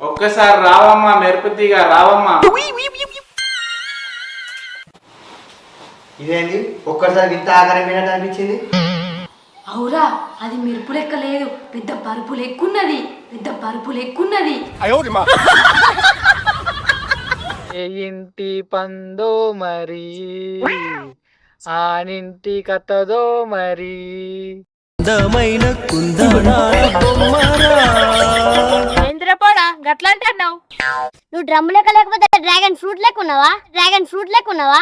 ఒక్కసారి రావమ్మా మెరుపుతీగా రావమ్మా. ఇదేంది? ఒక్కసారి ఇంత ఆకారం పోయినట్టు అనిపించింది? అవురా అది మెరుపు లెక్క లేదు. పెద్ద పరుపు లెక్కున్నది. పెద్ద పరుపు లెక్కున్నది. ఇంటి పందో మరి? ఆనింటి కథదో మరి? గట్లంటే అన్నావు? నువ్వు డ్రమ్ లెక్క లేకపోతే డ్రాగన్ ఫ్రూట్ లెక్క ఉన్నావా? డ్రాగన్ ఫ్రూట్ లెక్క ఉన్నావా?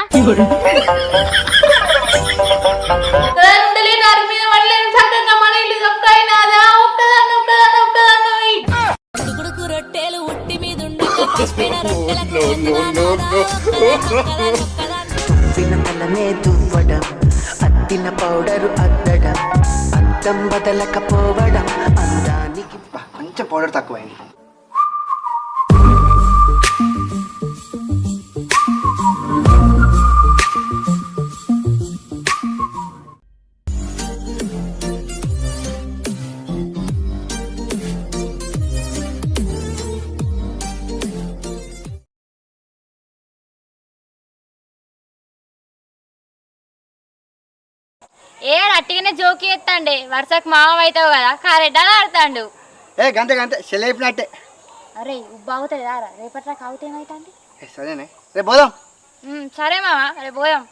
తలనే దువ్వడం అద్దిన పౌడరు అద్దడం అద్దం బదలకపోవడం అందానికి కొంచెం పౌడర్ తక్కువైంది. ఏ అట్టిగానే జోకి ఎత్తండి వరుసకు మామ అవుతావు కదా కారెడ్డాలు ఆడతాండు. ఏ గంతే గంతే చెల్లైపోయినట్టే అరే ఉబ్బు అవుతుంది రారా. రేపటి రాక అవుతే ఏమైతుంది? ఏ, సరేనే. రేపు పోదాం. సరే మామ రేపు పోదాం.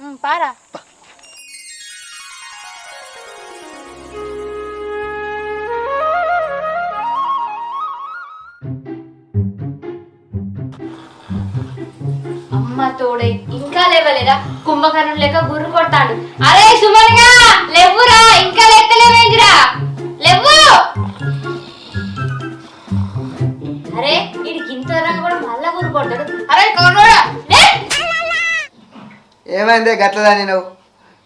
ఉమ్, పారా. అమ్మ తోడే ఇంకా లేవలేదా? కుంభకర్ణం లేక గుర్రు కొడతాడు. అరే సుమన్గా లేవురా ఇంకా లెక్కలేవేంటిరా లేవు! అరే వీడికి ఇంత కూడా మళ్ళా గుర్రు కొడతాడు. అరే లే! ఏమైంది గట్లదాని నువ్వు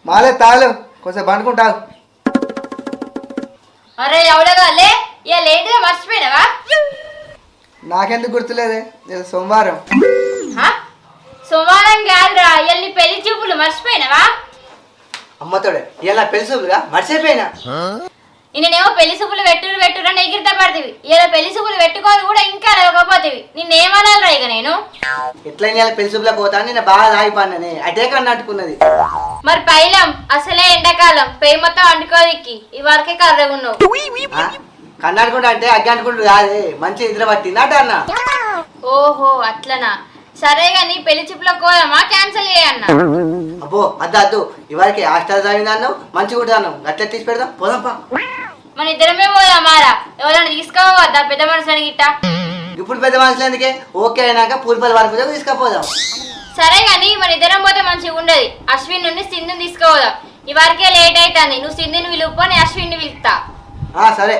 మాలే తాలు కొంచెం పండుకుంటావు. అరే ఎవడగా లే! ఇక లేటుగా మర్చిపోయినావా? నాకెందుకు గుర్తులేదే? సోమవారం? సోమవారం కాదురా ఇవాళ నీ పెళ్ళి చూపులు మర్చిపోయినావా? అమ్మతోడే ఇలా పెళ్ళిసూపుగా మర్చిపోయినా? నిన్నేమో పెళ్ళి చూపులు పెట్టురు పెట్టురు అని ఎగిరిత పడుతుంది ఇలా పెళ్ళి చూపులు పెట్టుకొని కూడా ఇంకా నిన్నేమనాలరా ఇక నేను? ఎట్లయినా ఇలా పెళ్ళిసూపులకు పోతా నేను బాగా మరి పైలం అసలే ఎండాకాలం. పెయి మొత్తం అంటుకోదిక్కి ఈ వరకే కర్రగా ఉన్నావు. ఆ? కన్నాడుకుంటా అంటే అగ్గి అంటుకుంటు కాదే. మంచి నిద్ర పట్టిందట అన్న? ఓహో అట్లనా? సరే గాని పెళ్ళి చూపులకు పోదామా క్యాన్సిల్ చేయన్నా? అబ్బో అద్దు అద్దు. ఇవరికి హాస్టల్ చదివినాను మంచిగా ఉంటాను గట్ల తీసి పెడదాం పోదాంపా మన ఇద్దరమే పోదామారా ఎవరైనా తీసుకోవద్దా? పెద్ద మనుషులని గిట్ట? ఇప్పుడు పెద్ద మనుషులు ఎందుకే? ఓకే అయినాక పూర్పల్ వరకు తీసుకుపోదాం. సరే గాని మన ఇద్దరం పోతే మంచిగా ఉండదు. అశ్విన్ నుండి సింధుని తీసుకోవదాం ఈ వరకే లేట్ అవుతుంది. నువ్వు సింధుని పిలుపు నేను అశ్విన్ని పిలుస్తా. ఆ, సరే.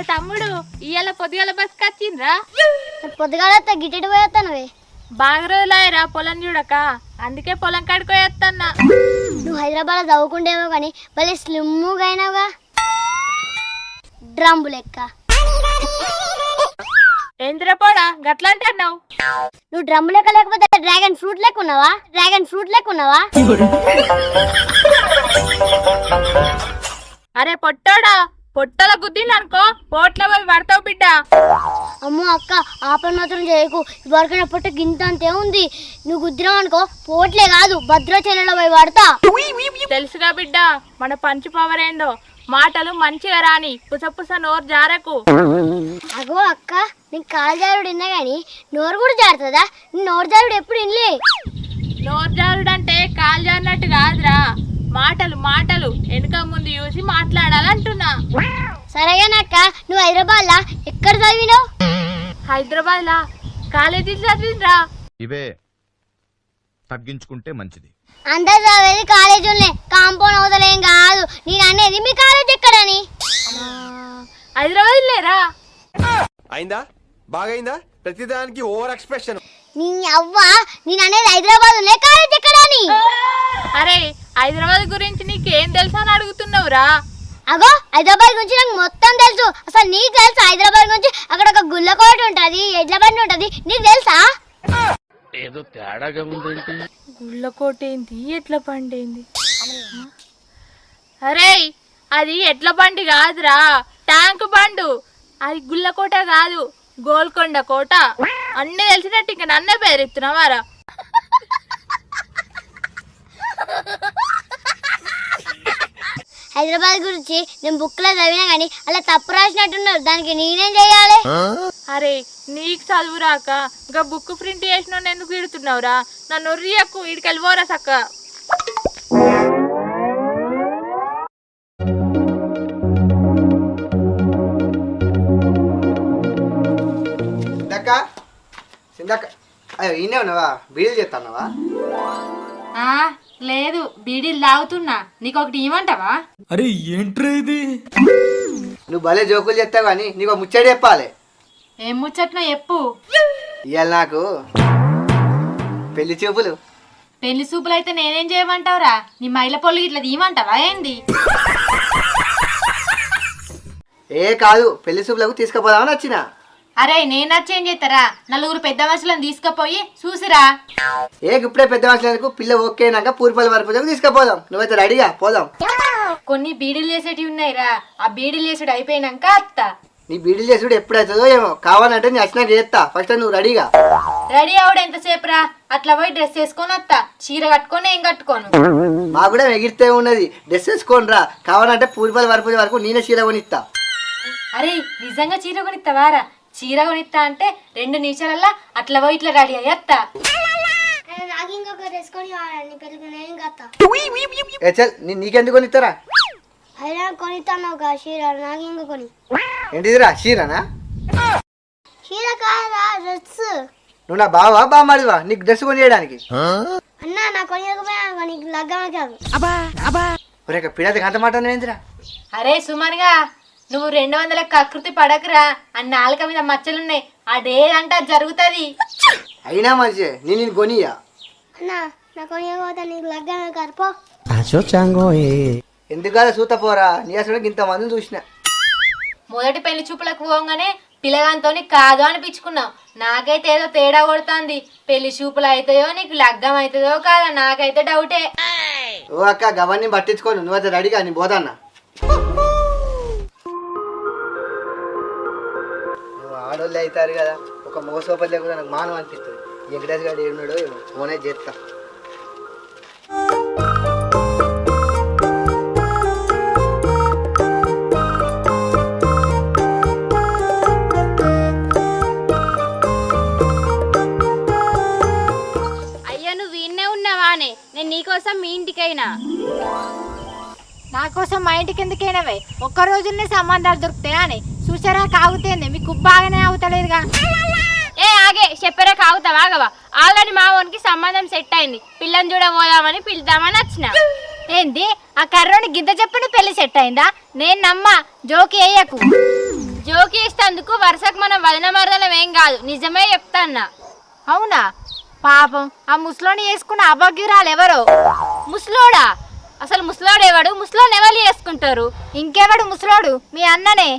అరే తమ్ముడు ఇవాళ పొద్దుగాల బస్కి వచ్చిండ్రా? పొద్దుగాల గిట్టెడు పోయేస్తానువే బాగా రోజులాయరా పొలం చూడక. అందుకే పొలం కడుకోయేత్తన్నా నువ్వు హైదరాబాద్ చదువుకుంటేవో కానీ భలే స్లిమ్గా అయినావుగా. డ్రమ్ము లెక్క. ఏంద్రపోడా గట్లంటే అన్నావు? నువ్వు డ్రమ్ము లెక్క లేకపోతే డ్రాగన్ ఫ్రూట్ లెక్క ఉన్నావా? డ్రాగన్ ఫ్రూట్ లెక్క ఉన్నావా? అరే పొట్టోడా పొట్టల గుద్దింది అనుకో పోట్ల పోయి పడతావు బిడ్డ. అమ్మో అక్క ఆ పని మాత్రం చేయకు. ఇవరకైనా పుట్ట గింత అంతే ఉంది. నువ్వు గుద్దిరావు అనుకో పోట్లే కాదు భద్రాచలంలో పోయి పడతా. తెలుసుగా బిడ్డ మన పంచి పవర్ ఏందో? మాటలు మంచిగా రాని పుసపుస నోరు జారకు. అగో అక్క నీకు కాలు జారుడు విన్నా కానీ నోరు కూడా జారుతుందా? నోరు జారుడు ఎప్పుడు వినలే. నోరు జారుడంటే కాలు జారినట్టు కాదురా. మాటలు మాటలు. వెనుక ముందు చూసి మాట్లాడాలంటున్నా. సరేగానక్క నువ్వు హైదరాబాద్లా? ఎక్కడ చదివినావు? హైదరాబాద్ లా కాలేజీ చదివిండ్రా. ఇవే తగ్గించుకుంటే మంచిది. అందరు చదివేది కాలేజీలోనే. కాంపౌండ్ అవతలేం కాదు. నేను అనేది మీ కాలేజ్ ఎక్కడని? హైదరాబాద్ లేరా అయిందా? బాగైందా? ప్రతిదానికి ఓవర్ ఎక్స్ప్రెషన్. నీ అవ్వ నేను అనేది హైదరాబాద్ లే కాలేజ్ ఎక్కడని? అరే హైదరాబాద్ గురించి నీకేం తెలుసా అని అడుగుతున్నావురా? అగో హైదరాబాద్ గురించి నాకు మొత్తం తెలుసు. అసలు నీకు తెలుసు హైదరాబాద్ గురించి? అక్కడ ఒక గుల్లకోట ఉంటది ఎడ్ల బండి ఉంటది. నీకు తెలుసా? గుళ్ళకోట ఏంది? ఎట్ల పండేంది అరే అది ఎట్ల బండి కాదురా. ట్యాంక్ బండు. అది గుళ్ళకోట కాదు. గోల్కొండ కోట. అన్నీ తెలిసినట్టు ఇంకా నన్నే పేరెత్తున్నావారా? హైదరాబాద్ గురించి నేను బుక్లో చదివినా కానీ అలా తప్పు రాసినట్టున్నారు. దానికి నేనేం చేయాలి? అరే నీకు చదువు రాక ఇంకా బుక్ ప్రింట్ చేసిన ఎందుకు ఇడుతున్నావురా నన్ను రియకు ఇడికెళ్ళి పోరా సక్క. సిందక్క సిందక్క అయ్యో ఈయనే ఉన్నావా? బీడీలు చేస్తున్నావా ఆ లేదు బీడీలు తాగుతున్నా. నీకు ఒకటి ఇవ్వమంటావా నువ్వు భలే జోకులు చెప్తావు కానీ నీకు ఒక ముచ్చట చెప్పాలి. ఏం ముచ్చట్నో చెప్పు. ఇవాళ నాకు పెళ్ళి చూపులు. పెళ్ళి సూపులు అయితే నేనేం చేయమంటావురా? నీ మైల పొల్లు ఇట్లా తీయమంటావా ఏంది? ఏ కాదు పెళ్ళి చూపులకు తీసుకుపోదామని వచ్చిన. అరే నేను నచ్చేం చేస్తారా? నలుగురు పెద్ద మనుషులను తీసుకుపోయి చూసిరా. ఏ ఇప్పుడే పెద్ద మనుషులకు పిల్ల ఓకేనాక పూర్పల్లి వరకు తీసుకుపోదాం. నువ్వైతే రెడీగా? పోదాం. కొన్ని బీడీలు చేసేటివి ఉన్నాయిరా. ఆ బీడీలు చేసుడు అయిపోయినాక అత్త. నీ బీడీలు చేసుడు ఎప్పుడవుతుందో ఏమో. కావాలంటే నేను వచ్చినాక చేస్తా ఫస్ట్ నువ్వు రెడీగా. రెడీ అవడం ఎంతసేపు రా అట్లా పోయి డ్రెస్ వేసుకొని వస్తా చీర కట్టుకొని ఏం కట్టుకోను. మా కూడా ఎగిరితే ఉన్నది. డ్రెస్ వేసుకోని రా కావాలంటే పూర్పల్లి వరకు వరకు నేనే చీర కొనిస్తా అరే నిజంగా చీర కొనిస్తావారా చీర కొనిస్తా అంటే రెండు నిమిషాలల్లా అట్లా పోయి ఇట్లా రెడీ అయ్యత్తా నాకు ఇంకొక డ్రెస్ కొని నీ పెళ్ళికి నేను కత్తా ఏ చల్ నీ నీకెందుకు కొనిస్తారా అయినా కొనిస్తాను ఒక చీర నాకు ఇంకో కొని. ఏంటిదిరా చీరనా? చీర కాదా డ్రెస్. నువ్వు నా బావా బామాడివా నీకు డ్రెస్ కొనియడానికి. అన్న నా కొనియకపోయినా నీకు లగ్గమే కాదు. ఒరే పిడత అంత మాట ఏందిరా అరే సుమన్గా నువ్వు రెండు వందల కకృతి పడకురా. ఆ నాలుక మీద మచ్చలున్నాయి. అదేదంటే అది జరుగుతుంది. అయినా మంచి నేను నేను కొనియా అన్న నా కొనియకపోతే నీకు లగ్గమే కాదు పో. ఎందుకు కదా సూత పోరా? నీ అసలు ఇంత మందిని చూసిన. మొదటి పెళ్ళి చూపులకు పోగానే పిల్లగాంతోని కాదు అనిపించుకున్నావు. నాకైతే ఏదో తేడా కొడుతుంది. పెళ్ళి చూపులు అవుతాయో నీకు లగ్గం అవుతుందో కాదా నాకైతే డౌటే. ఓ అక్క గవన్నీ పట్టించుకోను. నువ్వైతే రెడీగా నేను పోతాన్నా ఆడోళ్ళు అవుతారు కదా. ఒక మోసోపతి లేకుండా నాకు మానం అనిపిస్తుంది. వెంకటేష్ గారు ఏడున్నాడో ఫోనే చేస్తా. అయ్యా నువ్వు ఉన్నావానే నేను నీకోసం మీ ఇంటికైనా. నా కోసం మా ఇంటికి ఎందుకైనవే ఒక్క రోజునే సంబంధాలు దొరుకుతాయా అని. చూసారా? కాగుతేంది? మీకు బాగానే అవుతలేదుగా ఏ ఆగే చెప్పరా కాగుతావా ఆగవా? ఆల్రెడీ మా ఓన్కి సంబంధం సెట్ అయింది. పిల్లని చూడబోదామని పిలుద్దామని వచ్చిన. ఏంది? ఆ కర్రోని గింత చెప్పని పెళ్ళి సెట్ అయిందా? నేను నమ్మా జోకి అయ్యకు జోకి ఇస్తేందుకు వరుసకు మనం వదన మరదలం ఏం కాదు. నిజమే చెప్తాన్నా. అవునా? పాపం ఆ ముసలోని వేసుకున్న అభాగ్యురాలు ఎవరో? ముసలోడా? అసలు ముసలోడు ఎవడు ముసలోని ఎవరు చేసుకుంటారు? ఇంకెవడు ముసలోడు? మీ అన్ననే.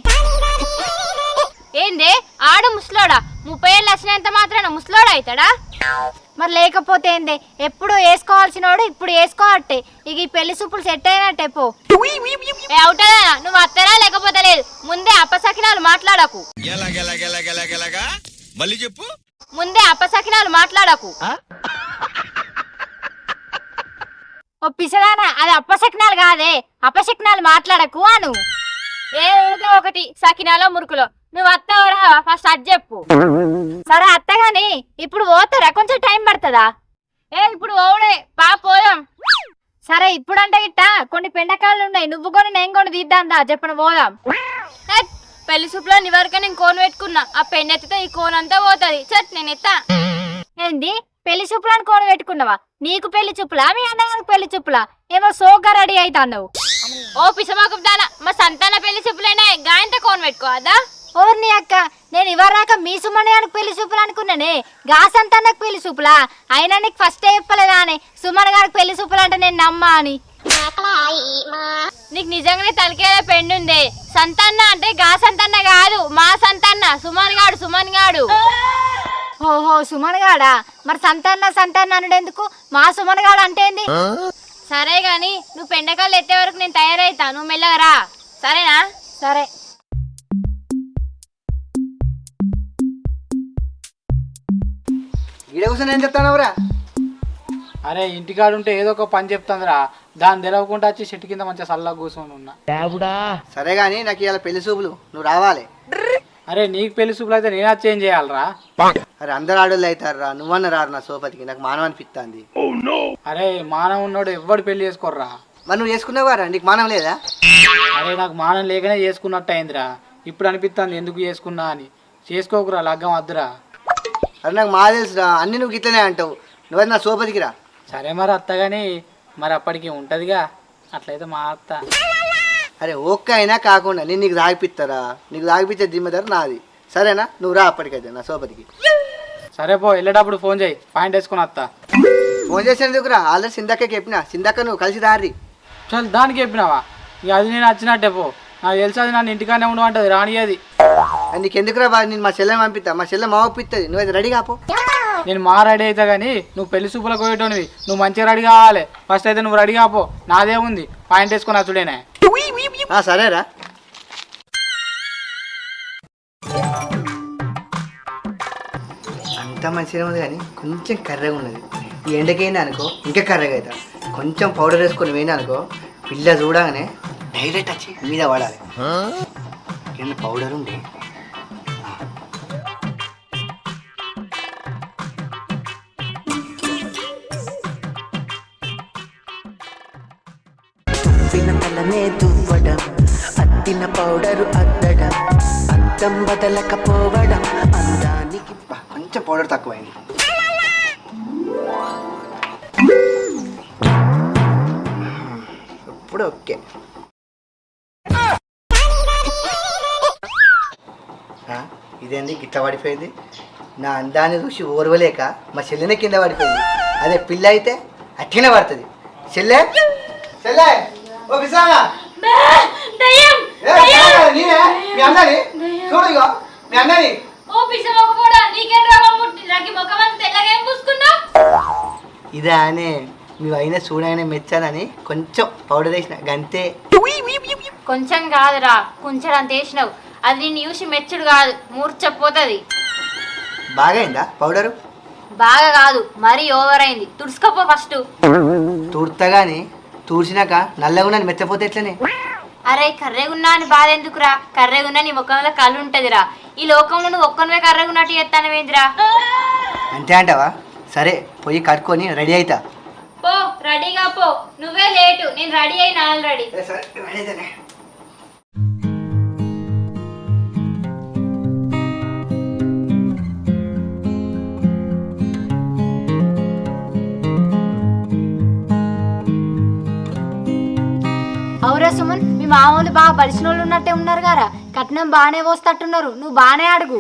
ఏందే? ఆడు ముసలోడా? ముప్పై ఏళ్ళు వచ్చినంత మాత్రాన ముసలోడు అవుతాడా? మరి లేకపోతే ఏంది? ఎప్పుడు వేసుకోవాల్సినోడు ఇప్పుడు వేసుకోవట్టే. ఇక ఈ పెళ్ళి సూపులు సెట్ అయినట్టే పో. ఏ నువ్వు అత్తరా లేకపోతే లేదు. ముందే అప్పసకినాలు మాట్లాడకు. మళ్ళీ చెప్పు. ముందే అప్పసకినాలు మాట్లాడకు. ఓ పిసదానా అది అప్పశక్నాలు కాదే. అపశక్నాలు మాట్లాడకు అను. ఏ ఏదో ఒకటి సకినాలో మురుకులో. నువ్వు అత్తవరా ఫస్ట్ అది చెప్పు. సరే అత్తగాని ఇప్పుడు పోతారా? కొంచెం టైం పడుతుందా? ఏ ఇప్పుడు ఓడే పా పోదాం. సరే ఇప్పుడంటే గిట్ట కొన్ని పెండకాయలు ఉన్నాయి. నువ్వు కొని నేను కొని తీద్దాందా చెప్పను పోదాం. హెట్, పెళ్ళి సూపులో నీ వరకు నేను కోన్ పెట్టుకున్నా. ఆ పెన్ ఎత్తితే ఈ కోన్ అంతా పోతుంది. చట్ నేను ఎత్తా. ఏంది? పెళ్ళి చూపులను కొని పెట్టుకున్నావా నీకు పెళ్ళి చూపులా? మీ అన్నగారికి పెళ్ళి చూపులా? ఏమో సోగ్గా రెడీ అవుతావు ఓ పిసమాకు దానా మా సంతాన పెళ్ళి సూపులేనే గాయంత కోన్ పెట్టుకోవద్దా ఓర్ని అక్క నేను ఇవరాక మీ సుమనగానికి పెళ్ళి చూపులు అనుకున్నానే. గాసంతన్నకు పెళ్ళి చూపులా? అయినా నీకు ఫస్ట్ చెప్పలేదా అని? సుమన్ గారికి పెళ్ళి చూపులు అంటే నేను నమ్మా అని. నీకు నిజంగానే తలకేద పెండుందే. సంతన్న అంటే గా సంతన్న కాదు మా సంతన్న సుమన్ గాడు సుమన్ గాడు. ఓహో సుమన్ గాడా మరి సంతాన సంతాన అనుడు ఎందుకు మా సుమన్ గాడు అంటే ఏంది? సరే గాని నువ్వు పెండకాలు ఎత్తే వరకు నేను తయారైతా. నువ్వు మెల్లగా రా. సరేనా? సరే. ఈడ కూర్చొని ఏం చెప్తానవరా? అరే ఇంటికాడ ఉంటే ఏదో ఒక పని చెప్తుందిరా. దాన్ని తెలవకుండా వచ్చి చెట్టు కింద మంచిగా చల్లగా కూర్చొని ఉన్నా. సరే కానీ నాకు ఇవాళ పెళ్ళి చూపులు. నువ్వు రావాలి. అరే నీకు పెళ్ళి చూపులు అయితే నేను వచ్చి చేయాలరా అరే అందరు ఆడోళ్ళు అవుతారా నువ్వన్న రారు నా సోపతికి నాకు మానవ అనిపిస్తుంది అరే మానం ఉన్నోడు ఎవ్వడు పెళ్ళి చేసుకోర్రా. మరి నువ్వు చేసుకున్నావారా నీకు మానం లేదా? అరే నాకు మానం లేకనే చేసుకున్నట్టు అయిందిరా ఇప్పుడు అనిపిస్తుంది ఎందుకు చేసుకున్నా అని. చేసుకోకురా లగ్గం వద్దురా అరే నాకు మా తెలుసురా. అన్ని నువ్వు గిట్లనే అంటావు. నువ్వైతే నా సోపతికి రా. సరే మరి అత్తగాని మరి అప్పటికి ఉంటదిగా. అట్లయితే మా అత్త. అరే ఒక్క అయినా కాకుండా నేను నీకు తాగిపిస్తారా నీకు తాగిపించే దిమ్మదారు నాది. సరేనా? నువ్వు రా అప్పటికైతే నా సోపతికి సరే పో వెళ్ళేటప్పుడు ఫోన్ చేయి. పాయింట్ వేసుకుని అత్త ఫోన్ చేసేందుకు రా ఆల్రెడీ సిందక్కకి చెప్పిన. సిందక్క నువ్వు కలిసి దారి. చల్ దానికి చెప్పినావా? ఇక అది నేను వచ్చినట్టే పో. నాకు తెలుసు అది నన్ను ఇంటికానే ఉండమంటది రాని అది అది నీకు ఎందుకురా బాగా నేను మా చెల్లెని పంపిస్తా మా చెల్లె మా ఒప్పిస్తుంది నువ్వు రెడీ కాపో నేను మా రెడీ అయితే కానీ నువ్వు పెళ్ళి సూపులకు పోయేటోనివి. నువ్వు మంచిగా రెడీ కావాలి. ఫస్ట్ అయితే నువ్వు రెడీ కాపో నాదే ఉంది. పాయింట్ వేసుకుని వచ్చుడేనే. సరేరా. అంత మంచిగా ఉంది కానీ కొంచెం కర్రగా ఉన్నది. ఈ అనుకో ఇంకా కర్రగా అవుతా. కొంచెం పౌడర్ వేసుకొని పోయినా అనుకో పిల్ల చూడగానే డైరెక్ట్ వచ్చి మీద పడాలి. కింద పౌడర్ ఉంది తువ్విన తలనే దువ్వడం అద్దిన పౌడరు అద్దడం అద్దం బదలకపోవడం అందా కొంచెం పౌడర్ తక్కువైంది. ఇప్పుడు ఓకే. ఇదేంది? గిట్ల పడిపోయింది నా అందాన్ని చూసి ఓర్వలేక మా చెల్లెనే కింద పడిపోయింది అదే పిల్ల అయితే అట్టినే పడుతుంది చెల్లె? చెల్లె? ఓ విశాలా? మీ చూడు ఇగో మీ ఓ పిసమ కూడా నీకేం రోగం పుట్టింది నాకు ముఖం అంతా తెల్లగా ఏం పూసుకున్నావు ఇదా అనే మీ అయినా చూడగానే మెచ్చానని కొంచెం పౌడర్ వేసిన గంతే. కొంచెం కాదురా కొంచెం అంత వేసినావు. అది నేను చూసి మెచ్చుడు కాదు మూర్చపోతుంది బాగైందా పౌడరు బాగా కాదు మరీ ఓవర్ అయింది. తుడుచుకోపో ఫస్ట్ తూర్తగాని తూర్చినాక నల్లగా నన్ను మెచ్చపోతే ఎట్లనే? అరే కర్రెగున్నా అని బాధ ఎందుకురా? కర్రెగున్నా నీ ముఖంలో కళ్ళు ఉంటదిరా ఈ లోకంలో నువ్వు ఒక్కనివే కర్రెగున్నట్టు చేస్తానవేందిరా? అంతే అంటావా? సరే పోయి కట్టుకొని రెడీ అవుతా పో రెడీగా పో. నువ్వే లేటు నేను రెడీ అయినా ఆల్రెడీ. అవురా సుమన్ మీ మామూలు బాగా బలిసిన వాళ్ళు ఉన్నట్టే ఉన్నారు గారా. కట్నం బాగానే పోస్తట్టున్నారు. నువ్వు బాగానే అడుగు.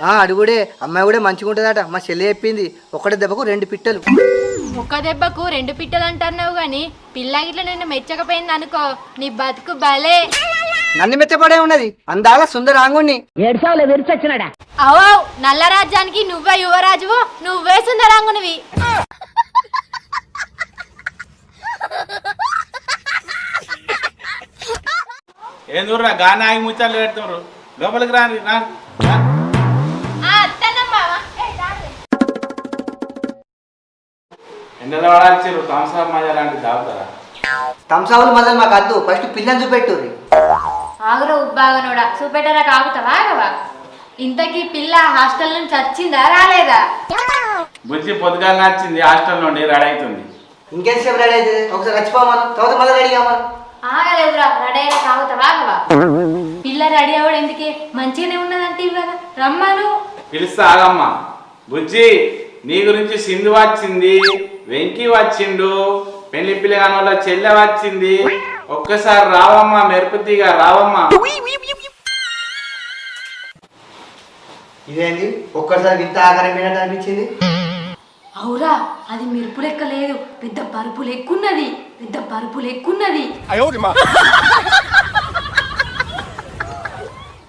ఆ, అడుగుడే అమ్మాయి కూడా మంచిగా ఉంటుందట. మా చెల్లి చెప్పింది ఒకటి దెబ్బకు రెండు పిట్టలు. ఒక్క దెబ్బకు రెండు పిట్టలు అంటున్నావు గాని పిల్ల గిట్ల నిన్ను మెచ్చకపోయింది అనుకో నీ బతుకు భలే నన్ను మెచ్చపడే ఉన్నది. అందాల సుందరాంగుణ్ణి. అవో నల్ల రాజ్యానికి నువ్వే యువరాజువు నువ్వే సుందరాంగునివి. ఏం దూరా గాని ఆగి ముచ్చాలు పెడుతున్నారు. లోపలికి రాని రా రా. ఎండలో వాడాల్సిరు థమ్స్అప్ మజా లాంటివి తాగుతారా? తంసావులు మొదలు మాకు అద్దు ఫస్ట్ పిల్లని చూపెట్టు ఆగురా ఉబ్బాగనోడా. చూపెట్టరా కాగుతావా? ఆగవా? ఇంతకీ పిల్ల హాస్టల్ నుంచి వచ్చిందా? రాలేదా? బుజ్జి పొద్దుగాల నచ్చింది హాస్టల్ నుండి రెడీ అవుతుంది. ఇంకేంతసేపు రెడీ అవుతుంది? ఒకసారి చచ్చిపోమను. తర్వాత మళ్ళీ రెడీ కామను ఆగలేదురా. రెడీ అయినా కాగుతావా ఆగవా? పిల్ల రెడీ అవ్వడం ఎందుకే? మంచిగానే ఉన్నదంటే కదా రమ్మను. పిలుస్తా ఆగమ్మ. బుజ్జి నీ గురించి సింధు వచ్చింది. వెంకీ వచ్చిండు. పెళ్ళి పిల్లగాని వాళ్ళ చెల్లె వచ్చింది. ఒక్కసారి రావమ్మా మెరుపుతీగా రావమ్మా. ఇదేంటి ఒక్కసారి ఇంత ఆకారం అనిపించింది? అవురా అది మెరుపు లెక్క లేదు. పెద్ద పరుపు లెక్కున్నది. పెద్ద పరుపు లెక్కున్నది.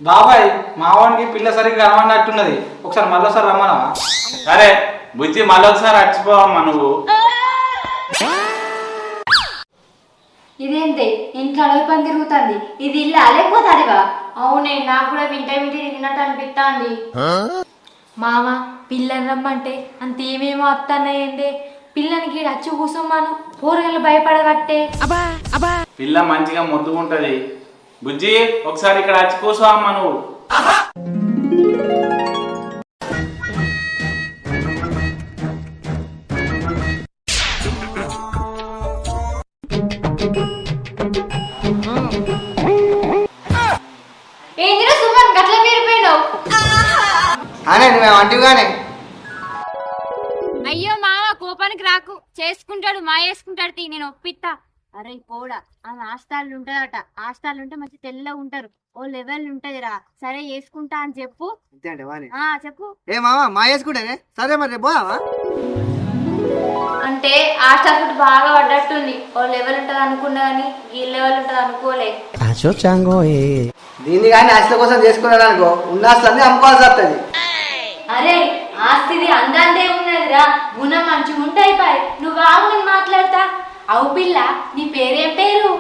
బాబాయ్ మావానికి పిల్ల సరిగ్గా రమ్మన్నట్టున్నది ఒకసారి మళ్ళీసారి రమ్మనవా? సరే బుజ్జి మళ్ళీ ఒకసారి అచ్చిపోవమ్మా నువ్వు. ఇదేంటి ఇంట్లో అడవి పని తిరుగుతుంది. ఇది ఇల్లు లేకపోతే అదివా అవునే నాకు కూడా వింటే వింటే తిరిగినట్టు అనిపిస్తుంది. మామ పిల్లని రమ్మంటే అంత ఏమేమో వస్తున్నాయండి పిల్లని వచ్చి కూసోమాను. కూరగాయలు భయపడబట్టే. పిల్ల మంచిగా ముద్దుకుంటది. బుజ్జి ఒకసారి ఇక్కడ వచ్చి కూర్చో అమ్మా నువ్వు. అంటివిగానే అయ్యో మామ కోపానికి రాకు. చేసుకుంటాడు మా చేసుకుంటాడు తీ నేను ఒప్పిత్తా. అరే పోడా ఆమె ఆస్తాళ్ళు ఉంటదట. ఆస్తాళ్ళు ఉంటే మంచి తెల్లగా ఉంటారు. ఓ లెవెల్ ఉంటదిరా. సరే చేసుకుంటా అని చెప్పు. అంతే అంటే వాణి ఆ చెప్పు. ఏ మామ మా వేసుకుంటేనే సరే మరి పోదామా అంటే హాస్టల్ ఫుడ్ బాగా పడ్డట్టుంది. ఓ లెవెల్ ఉంటుంది అనుకున్నా కానీ ఈ లెవెల్ ఉంటుంది అనుకోలే. దీన్ని కానీ ఆస్తుల కోసం చేసుకున్నాడు అనుకో ఉన్న ఆస్తులన్నీ అమ్ముకోవాల్సి వస్తుంది. అరే ఆస్తిది అందందే ఉన్నదిరా. గుణం మంచిగా ఉంటాయి పాయ్ నువ్వు నేను మాట్లాడతా. అవు పిల్ల నీ పేరేం పేరు?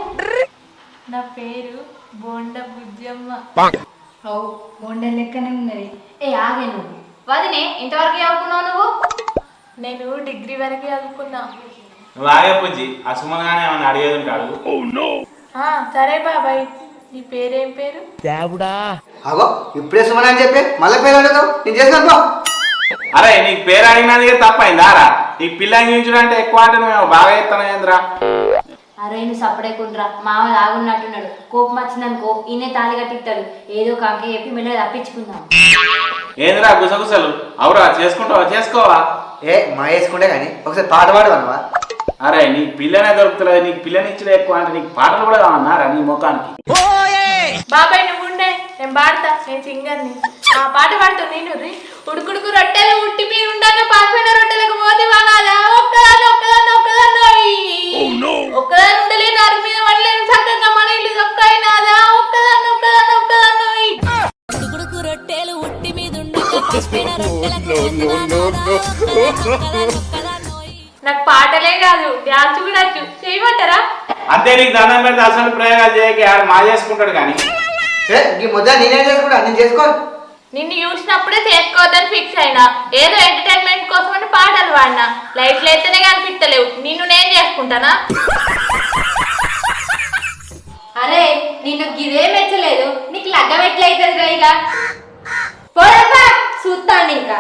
నా పేరు బోండ బుజ్జమ్మ. అవు బొండ లెక్కనే ఉన్నది. ఏ ఆగే నువ్వు. వదినే ఇంతవరకు చదువుకున్నావు నువ్వు? నేను డిగ్రీ వరకే చదువుకున్నా. నువ్వు ఆగే బుజ్జి. ఆ సుమన్గానే ఏమన్నా అడిగేది ఉంటే అడుగు. ఆ, సరే బాబాయ్. నీ పేరేం పేరు? అగో ఇప్పుడే సుమన్ అని చెప్పి మళ్ళీ పేరు అడుగుతావు? నేను పో అరే నీకు పేరు అడిగినది తప్పైందా రా నీకు పిల్ల అందించడం అంటే ఎక్కువ అంటే నువ్వు బాగా చెప్తాను ఏంద్రా? అరే నువ్వు సపడేకుండ్రా మామ తాగున్నట్టున్నాడు. కోపం వచ్చిందనుకో ఈయనే తాళి కట్టిస్తాడు. ఏదో కాక చెప్పి మెల్ల తప్పించుకుందాం. ఏంద్రా గుసగుసలు? అవురా చేసుకుంటావా? చేసుకోవా? ఏ మా వేసుకుంటే కానీ ఒకసారి పాట పాడు అనవా అరే నీకు పిల్లనే దొరుకుతలేదు నీకు పిల్లని ఇచ్చడం ఎక్కువ అంటే నీకు పాటలు కూడా కావన్నారా నీ ముఖానికి. బాబాయ్ నువ్వు ఉండే నేను పాడతా నేను సింగర్ని ఆ పాట పాడుతా నేను. ఉడుకుడుకు రొట్టెలు ఉట్టి మీద ఉండాలి పాసిపోయిన రొట్టెలకు మోతి వానాలా? ఒక్కదాన్ని ఒక్కదాన్ని ఒక్కదాన్ని ఒక్కదాన్ని ఉండలేని అరి మీద పడలేని చక్కగా మన ఇల్లు చక్కైనాదా ఒక్కదాన్ని ఒక్కదాన్ని ఒక్కదాన్ని ఉడుకుడుకు రొట్టెలు ఉట్టి మీదుండి పసిపోయిన రొట్టెలకు వందనాలు ఒక్కదాని ఒక్కదాన్నోయ్. నాకు పాటలే కాదు డ్యాన్స్ కూడా వచ్చు. చేయమంటారా? అంతే నీకు దండం పెడితే అసలు ప్రయోగాలు చేయక ఆడు మా చేసుకుంటాడు కానీ. ఏ ఈ ముద్ద నేనే చేసుకుంటా? నేను చేసుకో నిన్ను చూసినప్పుడే చేసుకోవద్దని ఫిక్స్ అయినా. ఏదో ఎంటర్టైన్మెంట్ కోసం అని పాటలు పాడినా. లైట్లు అయితేనే కనిపిస్తలేవు. నిన్ను నేను చేసుకుంటానా? అరే నిన్ను గిదే మెచ్చలేదు. నీకు లగ్గం ఎట్లయితుంది రా ఇక పోరబ్బా చూస్తాను ఇంకా.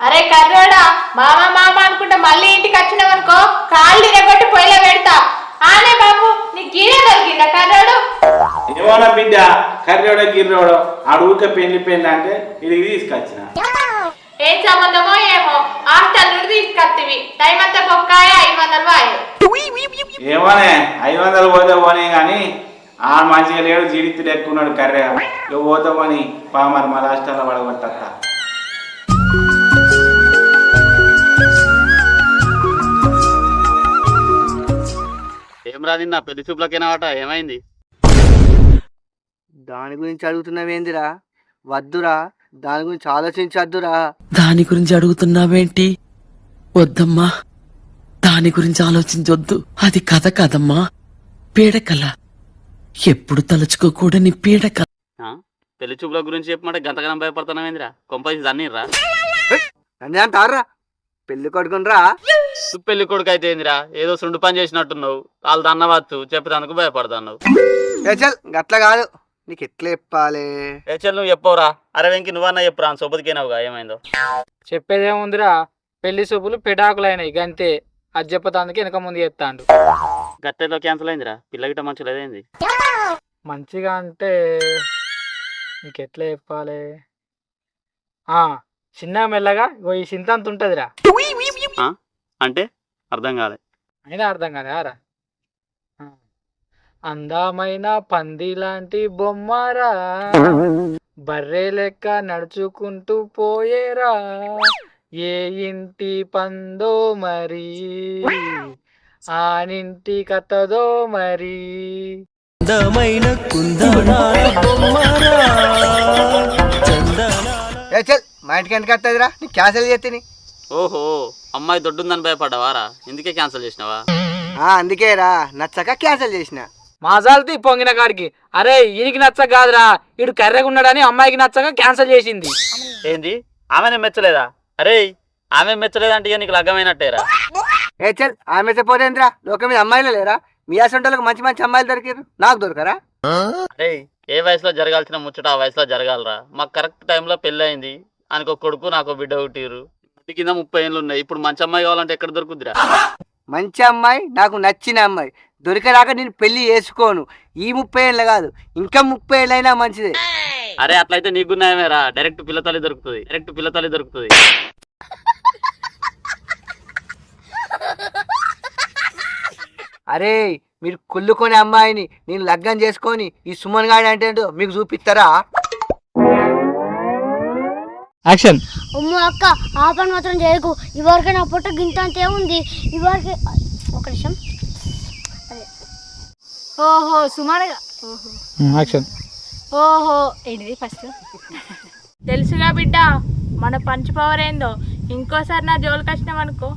అరే కర్రోడా మామ మామ అనుకుంటే మళ్ళీ ఇంటికి వచ్చినావనుకో కాళ్ళు తిరగొట్టి పొయ్యిలో పెడతా. ఆనే బాబు నీకు గీరే దొరికిందా కర్రోడు? ఏమోనా బిడ్డ కర్రోడో గిర్రోడో అడుగుక పెళ్ళి పెళ్ళి అంటే ఇది తీసుకొచ్చిన. ఏం సంబంధమో ఏమో హాస్టల్ నుండి తీసుకొత్తివి. టైం అంతా బొక్కాయ ఐదు వందలు వాయు. ఏమోనే ఐదు వందలు పోతే పోనీ కానీ ఆ మంచిగా లేడు జీడిత్తుడు ఎక్కువ ఉన్నాడు కర్రే. ఇక పోతే పోనీ పా మరి మా రాష్ట్రాల్లో పడగొట్టత్తా. ఏం రా నిన్న పెళ్ళి చూపులకేనావట ఏమైంది? దాని గురించి అడుగుతున్నావేందిరా? వద్దురా. దాని గురించి ఆలోచించద్దురా. దాని గురించి అడుగుతున్నావేంటి? వద్దమ్మా. దాని గురించి ఆలోచించొద్దు. అది కథ కదమ్మా. పీడకల. ఎప్పుడు తలుచుకోకూడని పీడకల ఆ? పెళ్ళి చూపుల గురించి చెప్పమంటే గంతగనం భయపడుతున్నావేందిరా? కొంపసి దన్నీరా అన్నీ అంటారా పెళ్ళి కొడుకునరా? పెళ్ళి కొడుకు అయితే ఏందిరా? ఏదో సుండు పని చేసినట్టున్నావు. వాళ్ళు దన్నవచ్చు చెప్పేదానికి భయపడతావు ఏ చల్ గట్ల కాదు. నీకు ఎట్లా చెప్పాలి? ఏ చెల్లి నువ్వు చెప్పవురా. అరే వెంకి నువ్వన్నా చెప్పురా? సొబతికేనావుగా ఏమైందో? చెప్పేదేముందిరా? పెళ్ళి సూపులు పెడాకులైనాయి గంతే. అది చెప్పతానికి వెనక ముందు చెప్తాండు. గట్టెలో క్యాన్సిల్ అయిందిరా. పిల్ల గిట్ట మంచి లేదేంది? మంచిగా అంటే నీకెట్లా చెప్పాలి? ఆ, చిన్నగా మెల్లగా ఇగో ఈ సింతంత ఉంటుందిరా? అంటే అర్థం కాలే. అయినా అర్థం కదా రా ఆ. అందమైన పంది లాంటి బొమ్మరా? బర్రె లెక్క నడుచుకుంటూ పోయేరా? ఏ ఇంటి పందో మరి? ఆ నింటి కథదో మరి? అందమైన మా ఇంటికి ఎందుకు వస్తుందిరా? నీకు క్యాన్సిల్ చేస్తే ఓహో. అమ్మాయి దొడ్డుందని భయపడ్డావారా? ఎందుకే క్యాన్సిల్ చేసినావా? అందుకే రా నచ్చక క్యాన్సిల్ చేసిన. మాజాల్తి పొంగిన కాడికి. అరే ఈయనకి నచ్చక కాదురా. ఇడు కర్రెగా ఉన్నాడని అమ్మాయికి నచ్చక క్యాన్సిల్ చేసింది. ఏంది? ఆమెనే మెచ్చలేదా? అరే ఆమె మెచ్చలేదంటే ఇక నీకు లగ్గమైనట్టేరా? ఏ చల్ ఆమె చెప్పోదేంద్రా లోకం మీద అమ్మాయిలు లేరా? మీ అసంటోళ్ళకి మంచి మంచి అమ్మాయిలు దొరికారు నాకు దొరకరా? అరే ఏ వయసులో జరగాల్సిన ముచ్చట ఆ వయసులో జరగాలరా. మాకు కరెక్ట్ టైంలో పెళ్ళి అయింది ఆయనకు ఒక కొడుకు నాకు ఒక బిడ్డ పుట్టిరు కింద ముప్పై ఏళ్ళు ఉన్నాయి. ఇప్పుడు మంచి అమ్మాయి కావాలంటే ఎక్కడ దొరుకుద్దిరా? మంచి అమ్మాయి నాకు నచ్చిన అమ్మాయి. దొరికేదాకా నేను పెళ్ళి చేసుకోను. ఈ ముప్పై ఏళ్ళు కాదు ఇంకా ముప్పై ఏళ్ళైనా మంచిదే. అరే అట్లయితే నీకు న్యాయమేరా డైరెక్ట్ పిల్లతల్లి దొరుకుతుంది. డైరెక్ట్ పిల్లతల్లి దొరుకుతుంది. అరే మీరు కుళ్ళుకొని అమ్మాయిని నేను లగ్గం చేసుకొని ఈ సుమన్ గాడి అంటే మీకు చూపిస్తారా యాక్షన్ అమ్మో అక్క ఆ పని మాత్రం చేయకు. ఇవరికి నా పొట్ట గింత అంతే ఉంది. ఇవరికి ఒక నిమిషం. ఓహో సుమారుగా. ఓహో. యాక్షన్ ఓహో ఏంటిది ఫస్ట్ తెలుసుగా బిడ్డ మన పంచ్ పవర్ ఏందో? ఇంకోసారి నా జోలికి వచ్చినాం అనుకో.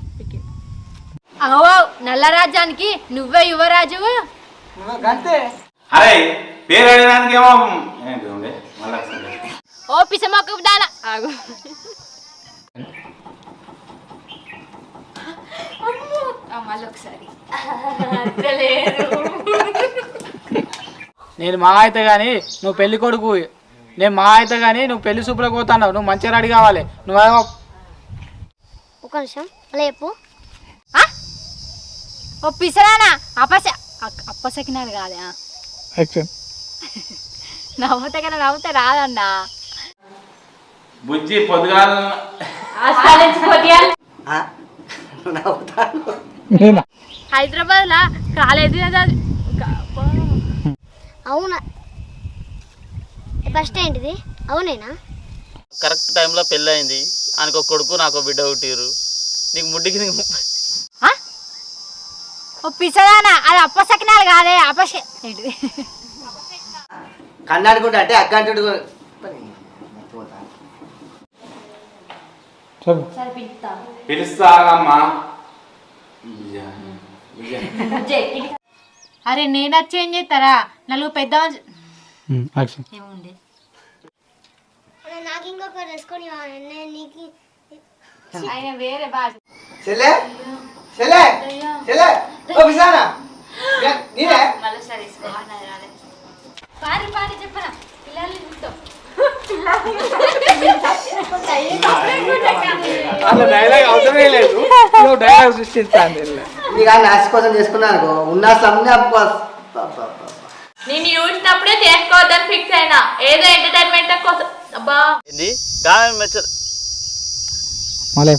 అవో నల్ల రాజ్యానికి నువ్వే యువరాజు అరే పేరు అడగడానికి ఏమో ఓ పిసమొక్క దాన ఆగు ఆ, మళ్ళీ ఒకసారి నేను మా అయితే గాని నువ్వు పెళ్ళి కొడుకు. నేను మా అయితే గాని నువ్వు పెళ్ళి సూపులకు పోతున్నావు. నువ్వు మంచిగా రెడీ కావాలి. నువ్వేమో ఒక నిమిషం. చెప్పు. ఓ పిసరానా అపస అప్పసకినాడు కాదే నవ్వుతే కదా నవ్వుతే రాదన్నా. బుజ్జి పొద్దుగాల హైదరాబాద్ లా కాలేజీ అవునా? ఫస్ట్ ఏంటిది అవునేనా? కరెక్ట్ టైంలో పెళ్ళి అయింది ఆయనకు ఒక కొడుకు నాకు ఒక బిడ్డ పుట్టిరు నీకు ముడ్డికి నీకు ముప్పై ఆ? ఓ పిసరానా అది అప్పసకినాడు కాదే ఏంటిది? కన్నాడుకుంటా అంటే అగ్గంటుడు పిలుస్తాగమ్మా. అరే నేను వచ్చి ఏం చేస్తారా? నలుగు పెద్ద యాక్షన్ ఏముంది? నాకు ఇంకొక వేసుకొని నీకు ఆయన వేరే భాష చెల్లె? చెల్లె? చెల్లె? ఓ విసానా నీనే మళ్ళీ సరే పారి పారి చెప్పరా పిల్లల్ని చూస్తాం అలా డైలాగ్ అవసరమే లేదు. నువ్వు డైలాగ్ సృష్టిస్తాను నీకు ఆ నాసి కోసం చేసుకున్నాను ఉన్న సమ్మె నేను చూసినప్పుడే చేసుకోవద్దని ఫిక్స్ అయినా. ఏదో ఎంటర్టైన్మెంట్ కోసం. అబ్బా. ఏంది? మెచ్చ మళ్ళీ